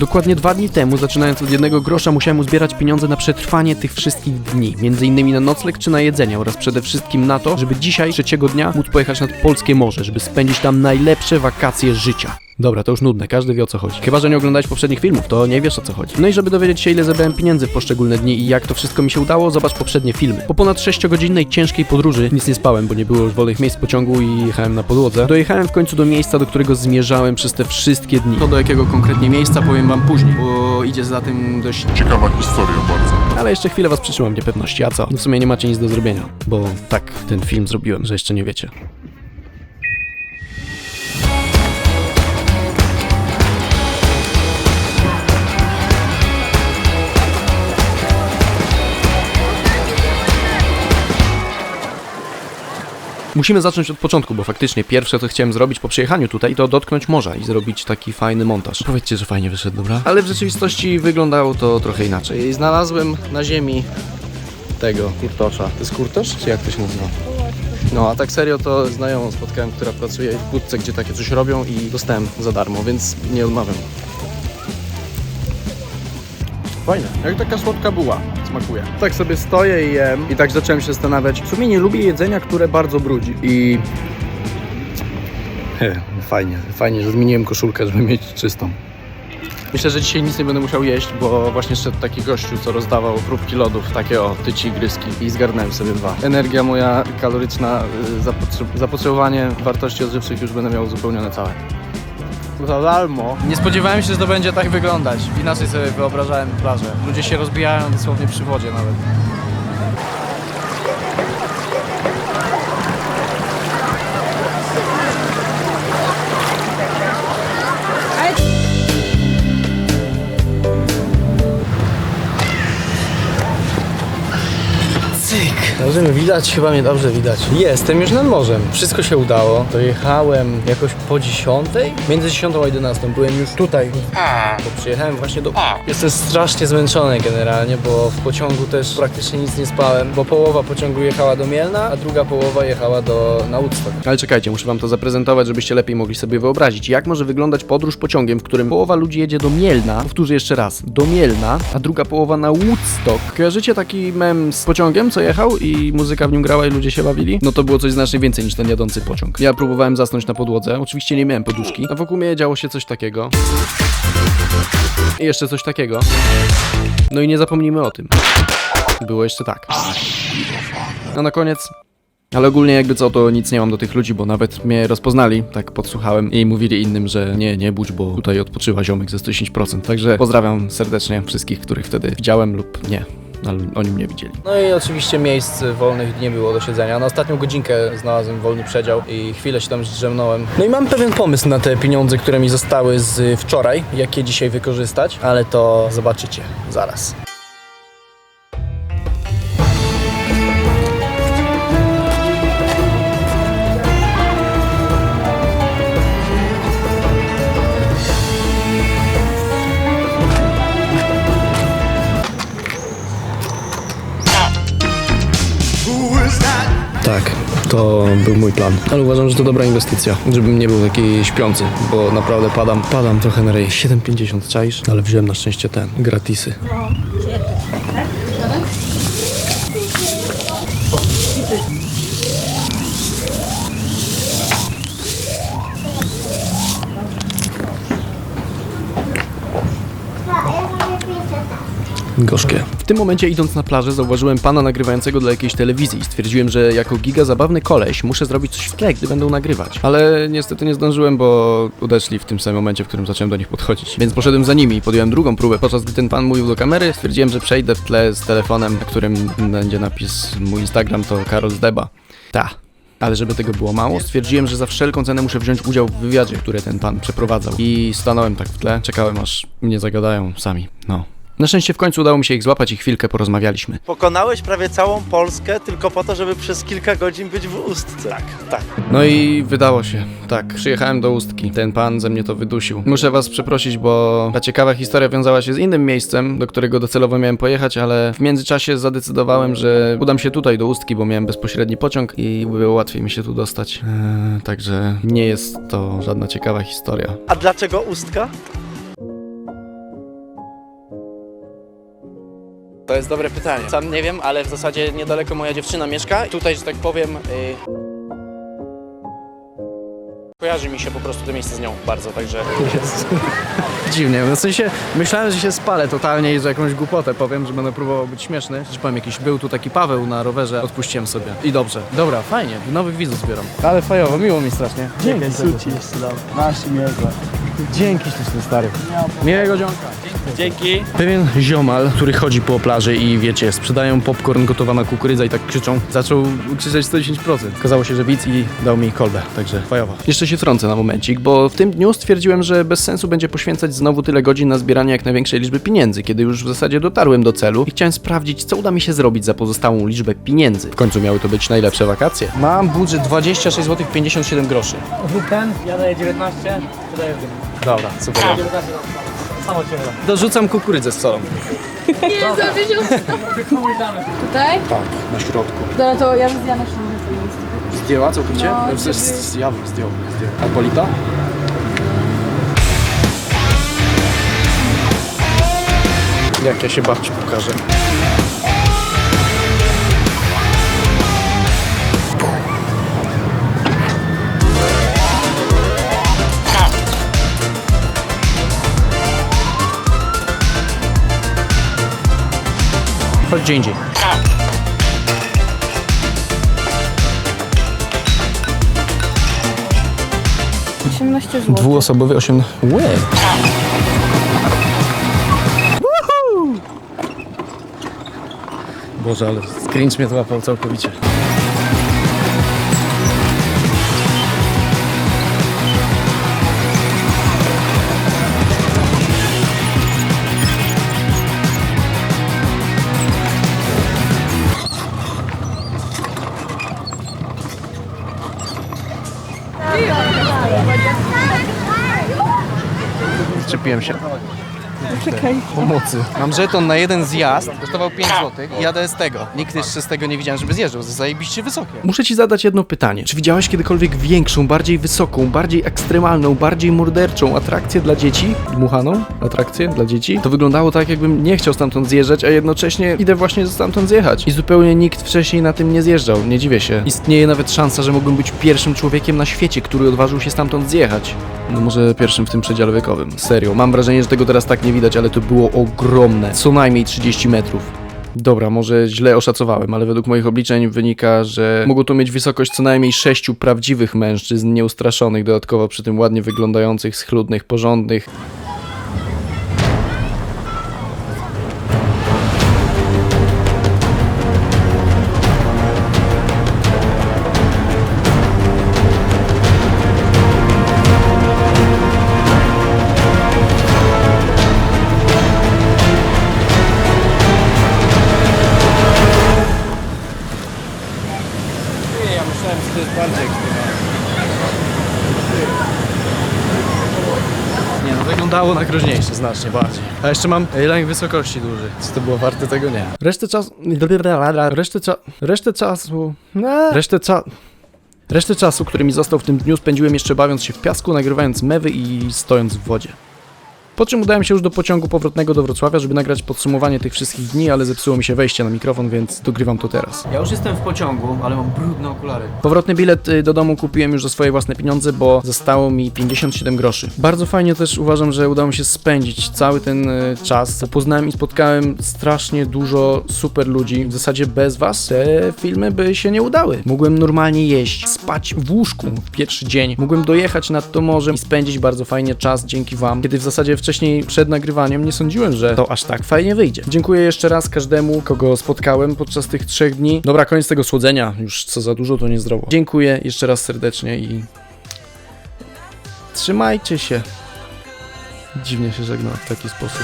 Dokładnie dwa dni temu, zaczynając od jednego grosza, musiałem uzbierać pieniądze na przetrwanie tych wszystkich dni. Między innymi na nocleg czy na jedzenie oraz przede wszystkim na to, żeby dzisiaj, trzeciego dnia, móc pojechać nad polskie morze, żeby spędzić tam najlepsze wakacje życia. Dobra, to już nudne, każdy wie o co chodzi. Chyba, że nie oglądałeś poprzednich filmów, to nie wiesz o co chodzi. No i żeby dowiedzieć się ile zebrałem pieniędzy w poszczególne dni i jak to wszystko mi się udało, zobacz poprzednie filmy. Po ponad 6-godzinnej ciężkiej podróży, nic nie spałem, bo nie było już wolnych miejsc w pociągu i jechałem na podłodze, dojechałem w końcu do miejsca, do którego zmierzałem przez te wszystkie dni. To do jakiego konkretnie miejsca powiem wam później, bo idzie za tym dość Ciekawa historia bardzo. ale jeszcze chwilę was przytrzymam niepewności, a co? No w sumie nie macie nic do zrobienia, bo tak ten film zrobiłem, że jeszcze nie wiecie. Musimy zacząć od początku, bo faktycznie pierwsze co chciałem zrobić po przyjechaniu tutaj to dotknąć morza i zrobić taki fajny montaż. Powiedzcie, że fajnie wyszedł, dobra? Ale w rzeczywistości wyglądało to trochę inaczej. I znalazłem na ziemi tego kurtosza. To jest kurtosz, czy jak to się nazywa? No, a tak serio to znajomą spotkałem, która pracuje w budce, gdzie takie coś robią i dostałem za darmo, więc nie odmawiam. Fajne, jak taka słodka buła, smakuje. Tak sobie stoję i jem i tak zacząłem się zastanawiać, w sumie nie lubię jedzenia, które bardzo brudzi i... Fajnie, fajnie, że zmieniłem koszulkę, żeby mieć czystą. Myślę, że dzisiaj nic nie będę musiał jeść, bo właśnie szedł taki gościu, co rozdawał próbki lodów, takie o, tyci gryzki i zgarnąłem sobie dwa. Energia moja kaloryczna, y, zapotrze- zapotrzebowanie wartości odżywczych już będę miał uzupełnione całe. Za darmo. Nie spodziewałem się, że to będzie tak wyglądać. Inaczej sobie wyobrażałem plażę. Ludzie się rozbijają dosłownie przy wodzie nawet. Mi widać? Chyba mnie dobrze widać. Jestem już nad morzem. Wszystko się udało. Dojechałem jakoś po 10. Między 10 a 11 byłem już tutaj. Bo przyjechałem właśnie do... Jestem strasznie zmęczony generalnie, bo w pociągu też praktycznie nic nie spałem, bo połowa pociągu jechała do Mielna, a druga połowa jechała do na Woodstock. Ale czekajcie, muszę wam to zaprezentować, żebyście lepiej mogli sobie wyobrazić, jak może wyglądać podróż pociągiem, w którym połowa ludzi jedzie do Mielna, powtórzę jeszcze raz, do Mielna, a druga połowa na Woodstock. Kojarzycie taki mem z pociągiem, co jechał i muzyka w nim grała i ludzie się bawili? No to było coś znacznie więcej niż ten jadący pociąg. Ja próbowałem zasnąć na podłodze, oczywiście nie miałem poduszki, a wokół mnie działo się coś takiego. I jeszcze coś takiego. No i nie zapomnijmy o tym. Było jeszcze tak. A na koniec ale ogólnie jakby co, to nic nie mam do tych ludzi, bo nawet mnie rozpoznali, tak podsłuchałem i mówili innym, że nie, nie budź, bo tutaj odpoczywa ziomek ze 110%. Także pozdrawiam serdecznie wszystkich, których wtedy widziałem lub nie, ale oni mnie widzieli. No i oczywiście miejsc wolnych nie było do siedzenia. Na ostatnią godzinkę znalazłem wolny przedział i chwilę się tam zdrzemnąłem. No i mam pewien pomysł na te pieniądze, które mi zostały z wczoraj, jak je dzisiaj wykorzystać, ale to zobaczycie zaraz. Tak, to był mój plan. Ale uważam, że to dobra inwestycja, żebym nie był taki śpiący, bo naprawdę padam, padam trochę na rej. 7,50 czaisz, ale wziąłem na szczęście ten, gratisy. Gorzkie. W tym momencie idąc na plażę zauważyłem pana nagrywającego dla jakiejś telewizji i stwierdziłem, że jako giga zabawny koleś muszę zrobić coś w tle, gdy będą nagrywać. Ale niestety nie zdążyłem, bo odeszli w tym samym momencie, w którym zacząłem do nich podchodzić. Więc poszedłem za nimi i podjąłem drugą próbę. Podczas gdy ten pan mówił do kamery, stwierdziłem, że przejdę w tle z telefonem, na którym będzie napis mój Instagram to Karol Zdeba. Ta. Ale żeby tego było mało, stwierdziłem, że za wszelką cenę muszę wziąć udział w wywiadzie, który ten pan przeprowadzał. I stanąłem tak w tle, czekałem aż mnie zagadają sami. No. Na szczęście w końcu udało mi się ich złapać i chwilkę porozmawialiśmy. Pokonałeś prawie całą Polskę tylko po to, żeby przez kilka godzin być w Ustce. Tak, tak. No i wydało się. Tak, przyjechałem do Ustki. Ten pan ze mnie to wydusił. Muszę was przeprosić, bo ta ciekawa historia wiązała się z innym miejscem, do którego docelowo miałem pojechać, ale w międzyczasie zadecydowałem, że udam się tutaj do Ustki, bo miałem bezpośredni pociąg i było łatwiej mi się tu dostać. Eee, także nie jest to żadna ciekawa historia. A dlaczego Ustka? To jest dobre pytanie. Sam nie wiem, ale w zasadzie niedaleko moja dziewczyna mieszka. Tutaj, że tak powiem... y, Kojarzy mi się po prostu to miejsce z nią bardzo, także... Dziwnie, w sensie myślałem, że się spalę totalnie i że jakąś głupotę powiem, że będę próbował być śmieszny. Że powiem, jakiś był tu taki Paweł na rowerze, odpuściłem sobie. I dobrze. Dobra, fajnie, nowych widzów zbieram. Ale fajowo, miło mi strasznie. Dzięki. Masz miłego. Dzięki śliczny stary. Miłego dzionka. Dzięki. Pewien ziomal, który chodzi po plaży i wiecie, sprzedają popcorn, gotowana kukurydza i tak krzyczą, zaczął krzyczeć 110%. Okazało się, że widz i dał mi kolbę, także fajowo. Jeszcze się wtrącę na momencik, bo w tym dniu stwierdziłem, że bez sensu będzie poświęcać znowu tyle godzin na zbieranie jak największej liczby pieniędzy, kiedy już w zasadzie dotarłem do celu i chciałem sprawdzić, co uda mi się zrobić za pozostałą liczbę pieniędzy. W końcu miały to być najlepsze wakacje. Mam budżet 26 zł 57 groszy. Ten, ja daję 19, ty dajesz Dobra, super. 19 Samo cię da. Dorzucam kukurydzę z solą. Nie, za tysiąc. Tutaj? Tak, na środku. Dobra, to ja bym zjadła szynkę. Zdjęła całkowicie? No, Ja bym zdjął. zdjął. A Polita? Jak ja się babci pokażę. Chodź gdzie indziej. 18 zł. Dwuosobowy 8. Łe! Boże, ale cringe mnie to łapał całkowicie. Czepiłem się. Pomocy. Mam żeton na jeden zjazd, kosztował 5 zł i jadę z tego. Nikt jeszcze z tego nie widziałem, żeby zjeżdżał, zajebiście wysokie. Muszę ci zadać jedno pytanie. Czy widziałeś kiedykolwiek większą, bardziej wysoką, bardziej ekstremalną, bardziej morderczą atrakcję dla dzieci? Dmuchaną atrakcję dla dzieci? To wyglądało tak, jakbym nie chciał stamtąd zjeżdżać, a jednocześnie idę właśnie stamtąd zjechać. I zupełnie nikt wcześniej na tym nie zjeżdżał, nie dziwię się. Istnieje nawet szansa, że mógłbym być pierwszym człowiekiem na świecie, który odważył się stamtąd zjechać. No może pierwszym w tym przedziale wiekowym. Serio, mam wrażenie, że tego teraz tak nie widać, ale to było ogromne. Co najmniej 30 metrów. Dobra, może źle oszacowałem, ale według moich obliczeń wynika, że mogło to mieć wysokość co najmniej sześciu prawdziwych mężczyzn, nieustraszonych, dodatkowo przy tym ładnie wyglądających, schludnych, porządnych. Wyglądało na groźniejsze znacznie bardziej. A jeszcze mam lęk wysokości duży. Czy to było warte tego? Nie. Resztę czasu... Resztę cza... Resztę czasu... Resztę cza... Resztę czasu, który mi został w tym dniu, spędziłem jeszcze bawiąc się w piasku, nagrywając mewy i stojąc w wodzie. Po czym udałem się już do pociągu powrotnego do Wrocławia, żeby nagrać podsumowanie tych wszystkich dni, ale zepsuło mi się wejście na mikrofon, więc dogrywam to teraz. Ja już jestem w pociągu, ale mam brudne okulary. Powrotny bilet y, do domu kupiłem już za swoje własne pieniądze, bo zostało mi 57 groszy. Bardzo fajnie też uważam, że udało mi się spędzić cały ten y, czas. Poznałem i spotkałem strasznie dużo super ludzi. W zasadzie bez was te filmy by się nie udały. Mogłem normalnie jeść, spać w łóżku w pierwszy dzień. Mogłem dojechać nad to morze i spędzić bardzo fajnie czas dzięki wam, kiedy w zasadzie wcześniej przed nagrywaniem nie sądziłem, że to aż tak fajnie wyjdzie. Dziękuję jeszcze raz każdemu, kogo spotkałem podczas tych trzech dni. Dobra, koniec tego słodzenia. Już co za dużo, to niezdrowo. Dziękuję jeszcze raz serdecznie i trzymajcie się. Dziwnie się żegnam w taki sposób.